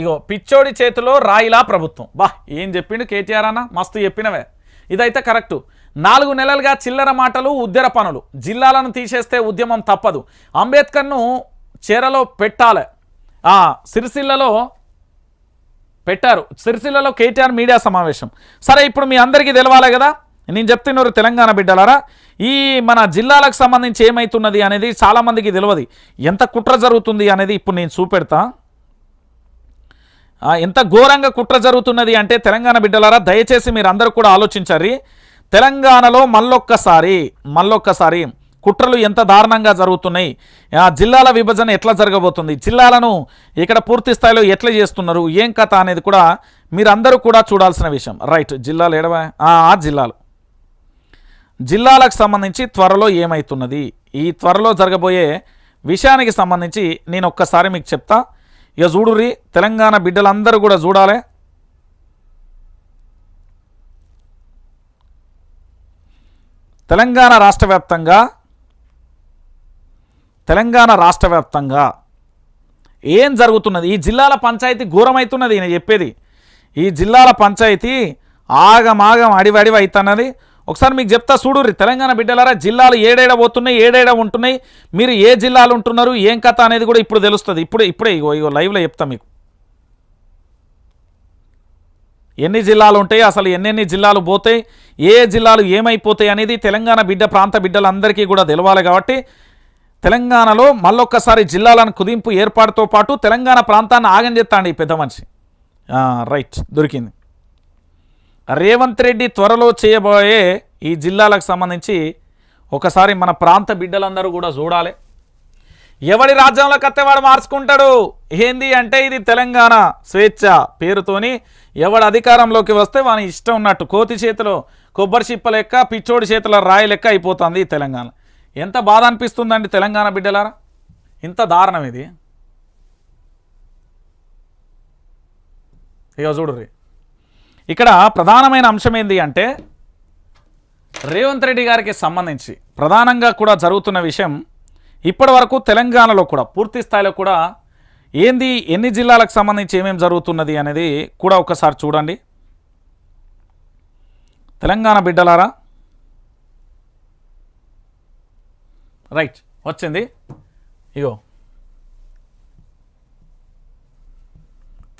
ఇగో పిచ్చోడి చేతిలో రాయిలా ప్రభుత్వం. బా ఏం చెప్పిండు కేటీఆర్ అన్న? మస్తు చెప్పినవే. ఇదైతే కరెక్టు. నాలుగు నెలలుగా చిల్లర మాటలు ఉద్దెర పనులు. జిల్లాలను తీసేస్తే ఉద్యమం తప్పదు. అంబేద్కర్ను చీరలో పెట్టాలి. సిరిసిల్లలో పెట్టారు. సిరిసిల్లలో కేటీఆర్ మీడియా సమావేశం. సరే ఇప్పుడు మీ అందరికీ తెలవాలి కదా? నేను చెప్తున్నారు తెలంగాణ బిడ్డలారా ఈ మన జిల్లాలకు సంబంధించి ఏమవుతున్నది అనేది చాలామందికి తెలియదు ఎంత కుట్ర జరుగుతుంది అనేది ఇప్పుడు నేను చూపెడతా. ఎంత ఘోరంగా కుట్ర జరుగుతున్నది అంటే తెలంగాణ బిడ్డలారా దయచేసి మీరు అందరూ కూడా ఆలోచించారు తెలంగాణలో మళ్ళొక్కసారి మళ్ళొక్కసారి కుట్రలు ఎంత దారుణంగా జరుగుతున్నాయి. ఆ జిల్లాల విభజన ఎట్లా జరగబోతుంది? జిల్లాలను ఇక్కడ పూర్తి స్థాయిలో ఎట్లా చేస్తున్నారు? ఏం కథ అనేది కూడా మీరందరూ కూడా చూడాల్సిన విషయం. రైట్ జిల్లాలు ఎడవా ఆ జిల్లాలు. జిల్లాలకు సంబంధించి త్వరలో ఏమవుతున్నది ఈ త్వరలో జరగబోయే విషయానికి సంబంధించి నేను ఒక్కసారి మీకు చెప్తా. ఇక చూడుర్రి తెలంగాణ బిడ్డలందరూ కూడా చూడాలి. తెలంగాణ రాష్ట్ర వ్యాప్తంగా తెలంగాణ రాష్ట్ర వ్యాప్తంగా ఏం జరుగుతున్నది? ఈ జిల్లాల పంచాయతీ ఘోరమవుతున్నది ఈయన చెప్పేది. ఈ జిల్లాల పంచాయతీ ఆగమాగం అడివడివి అవుతున్నది ఒకసారి మీకు చెప్తా చూడు తెలంగాణ బిడ్డలారా జిల్లాలు ఏడేడ పోతున్నాయి ఏడేడ ఉంటున్నాయి. మీరు ఏ జిల్లాలు ఉంటున్నారు ఏం కథ అనేది కూడా ఇప్పుడు తెలుస్తుంది. ఇప్పుడే ఇప్పుడే ఇగో ఇగో లైవ్లో చెప్తా మీకు. ఎన్ని జిల్లాలు ఉంటాయి అసలు ఎన్నెన్ని జిల్లాలు పోతాయి ఏ జిల్లాలు ఏమైపోతాయి అనేది తెలంగాణ బిడ్డ ప్రాంత బిడ్డలందరికీ కూడా తెలవాలి కాబట్టి తెలంగాణలో మళ్ళొక్కసారి జిల్లాలను కుదింపు ఏర్పాటుతో పాటు తెలంగాణ ప్రాంతాన్ని ఆగం చేస్తాండి ఈ పెద్ద మనిషి. రైట్ దొరికింది. రేవంత్ రెడ్డి త్వరలో చేయబోయే ఈ జిల్లాలకు సంబంధించి ఒకసారి మన ప్రాంత బిడ్డలందరూ కూడా చూడాలి. ఎవడి రాజ్యంలో వస్తే మార్చుకుంటాడు? ఏంది అంటే ఇది తెలంగాణ స్వేచ్ఛ పేరుతోని ఎవడు అధికారంలోకి వస్తే వాని ఇష్టం ఉన్నట్టు కోతి చేతిలో కొబ్బరి చిప్ప లెక్క పిచ్చోడి చేతిలో రాయి లెక్క అయిపోతుంది తెలంగాణ. ఎంత బాధ అనిపిస్తుందండి తెలంగాణ బిడ్డలారా? ఇంత దారుణం ఇది. ఇక చూడుర్రి. ఇక్కడ ప్రధానమైన అంశం ఏంది అంటే రేవంత్ రెడ్డి గారికి సంబంధించి ప్రధానంగా కూడా జరుగుతున్న విషయం ఇప్పటి వరకు తెలంగాణలో కూడా పూర్తి స్థాయిలో కూడా ఏంది ఎన్ని జిల్లాలకు సంబంధించి ఏమేమి జరుగుతున్నది అనేది కూడా ఒకసారి చూడండి. తెలంగాణ బిడ్డలారా? రైట్ వచ్చింది. ఇగో.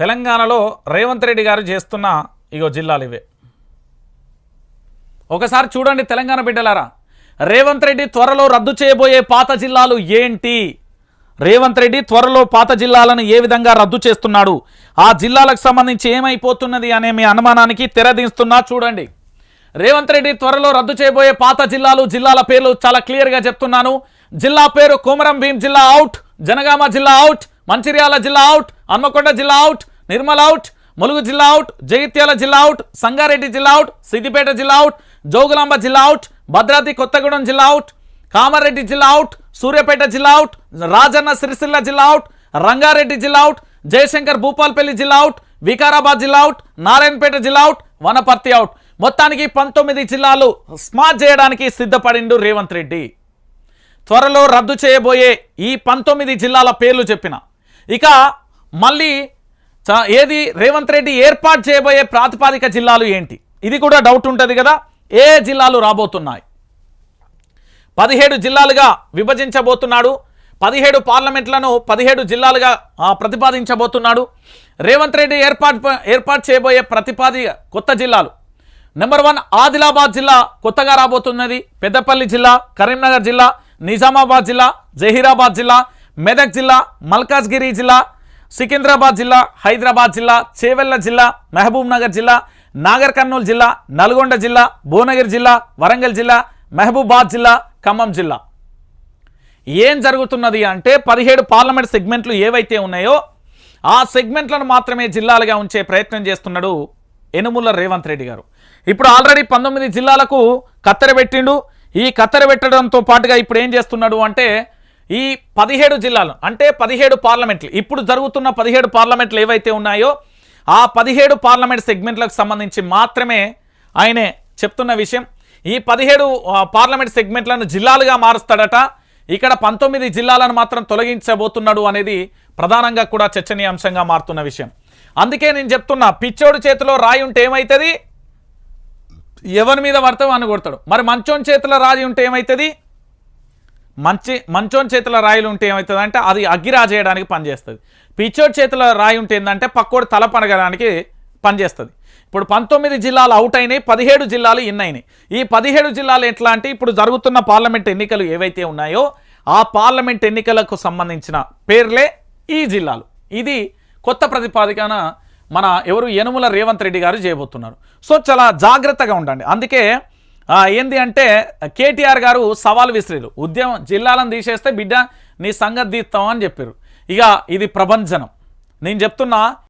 తెలంగాణలో రేవంత్ రెడ్డి గారు చేస్తున్న ఇగో జిల్లాలు ఇవే. ఒకసారి చూడండి తెలంగాణ బిడ్డలారా. రేవంత్ రెడ్డి త్వరలో రద్దు చేయబోయే పాత జిల్లాలు ఏంటి? రేవంత్ రెడ్డి త్వరలో పాత జిల్లాలను ఏ విధంగా రద్దు చేస్తున్నాడు? ఆ జిల్లాలకు సంబంధించి ఏమైపోతున్నది అనే మీ అనుమానానికి తెరదీస్తున్నా చూడండి. రేవంత్ రెడ్డి త్వరలో రద్దు చేయబోయే పాత జిల్లాలు జిల్లాల పేర్లు చాలా క్లియర్గా చెప్తున్నాను. జిల్లా పేరు కోమరం భీం జిల్లా అవుట్ జనగామ జిల్లా అవుట్ మంచిర్యాల జిల్లా అవుట్ హన్మకొండ జిల్లా అవుట్ నిర్మల్ అవుట్ ములుగు జిల్లా అవుట్ జగిత్యాల జిల్లా అవుట్ సంగారెడ్డి జిల్లా అవుట్ సిద్దిపేట జిల్లా అవుట్ జోగులాంబ జిల్లా అవుట్ భద్రాద్రి కొత్తగూడెం జిల్లా అవుట్ కామారెడ్డి జిల్లా అవుట్ సూర్యాపేట జిల్లా అవుట్ రాజన్న సిరిసిల్ల జిల్లా అవుట్ రంగారెడ్డి జిల్లా అవుట్ జయశంకర్ భూపాల్పల్లి జిల్లా అవుట్ వికారాబాద్ జిల్లా అవుట్ నారాయణపేట జిల్లా అవుట్ వనపర్తి అవుట్ మొత్తానికి పంతొమ్మిది జిల్లాలు స్మార్ట్ చేయడానికి సిద్ధపడిండు రేవంత్ రెడ్డి త్వరలో రద్దు చేయబోయే ఈ పంతొమ్మిది జిల్లాల పేర్లు చెప్పిన ఇక మళ్ళీ ఏది? రేవంత్ రెడ్డి ఏర్పాటు చేయబోయే ప్రాతిపాదిక జిల్లాలు ఏంటి? ఇది కూడా డౌట్ ఉంటుంది కదా. ఏ జిల్లాలు రాబోతున్నాయి? పదిహేడు జిల్లాలుగా విభజించబోతున్నాడు. పదిహేడు పార్లమెంట్లను పదిహేడు జిల్లాలుగా ప్రతిపాదించబోతున్నాడు. రేవంత్ రెడ్డి ఏర్పాటు ఏర్పాటు చేయబోయే ప్రతిపాది కొత్త జిల్లాలు. నెంబర్ వన్ ఆదిలాబాద్ జిల్లా కొత్తగా రాబోతున్నది. పెద్దపల్లి జిల్లా కరీంనగర్ జిల్లా నిజామాబాద్ జిల్లా జహీరాబాద్ జిల్లా మెదక్ జిల్లా మల్కాజ్గిరి జిల్లా సికింద్రాబాద్ జిల్లా హైదరాబాద్ జిల్లా చేవెళ్ళ జిల్లా మహబూబ్ నగర్ జిల్లా నాగర్ కర్నూలు జిల్లా నల్గొండ జిల్లా భువనగిరి జిల్లా వరంగల్ జిల్లా మహబూబాద్ జిల్లా ఖమ్మం జిల్లా. ఏం జరుగుతున్నది అంటే పదిహేడు పార్లమెంట్ సెగ్మెంట్లు ఏవైతే ఉన్నాయో ఆ సెగ్మెంట్లను మాత్రమే జిల్లాలుగా ఉంచే ప్రయత్నం చేస్తున్నాడు ఎనుముల రేవంత్ రెడ్డి గారు. ఇప్పుడు ఆల్రెడీ పంతొమ్మిది జిల్లాలకు కత్తెర పెట్టిండు. ఈ కత్తెర పెట్టడంతో పాటుగా ఇప్పుడు ఏం చేస్తున్నాడు అంటే ఈ పదిహేడు జిల్లాలు అంటే పదిహేడు పార్లమెంట్లు ఇప్పుడు జరుగుతున్న పదిహేడు పార్లమెంట్లు ఏవైతే ఉన్నాయో ఆ పదిహేడు పార్లమెంట్ సెగ్మెంట్లకు సంబంధించి మాత్రమే ఆయనే చెప్తున్న విషయం. ఈ పదిహేడు పార్లమెంట్ సెగ్మెంట్లను జిల్లాలుగా మారుస్తాడట. ఇక్కడ పంతొమ్మిది జిల్లాలను మాత్రం తొలగించబోతున్నాడు అనేది ప్రధానంగా కూడా చర్చనీయాంశంగా మారుతున్న విషయం. అందుకే నేను చెప్తున్నా పిచ్చోడు చేతిలో రాయి ఉంటే ఏమవుతుంది ఎవరి మీద పడతావు అని కొడతాడు. మరి మంచోని చేతిలో రాయి ఉంటే ఏమవుతుంది మంచి మంచోని చేతిలో రాయిలు ఉంటే ఏమవుతుందంటే అది అగ్గిరా చేయడానికి పనిచేస్తుంది. పిచ్చోడి చేతిలో రాయి ఉంటే ఏంటంటే పక్కోడు తల పనగడానికి పనిచేస్తుంది. ఇప్పుడు పంతొమ్మిది జిల్లాలు అవుట్ అయినాయి పదిహేడు జిల్లాలు ఇన్ అయినాయి. ఈ పదిహేడు జిల్లాలు ఎట్లా అంటే ఇప్పుడు జరుగుతున్న పార్లమెంట్ ఎన్నికలు ఏవైతే ఉన్నాయో ఆ పార్లమెంట్ ఎన్నికలకు సంబంధించిన పేర్లే ఈ జిల్లాలు. ఇది కొత్త ప్రతిపాదికన మన ఎవరు యనుముల రేవంత్ రెడ్డి గారు చేయబోతున్నారు. సో చాలా జాగ్రత్తగా ఉండండి. అందుకే ఏంది అంటే కేటీఆర్ గారు సవాల్ విసిరేరు. ఉద్యమం జిల్లాలను తీసేస్తే బిడ్డ నీ సంగతి తీస్తాం అని చెప్పారు ఇక ఇది ప్రభంజనం. నేను చెప్తున్నా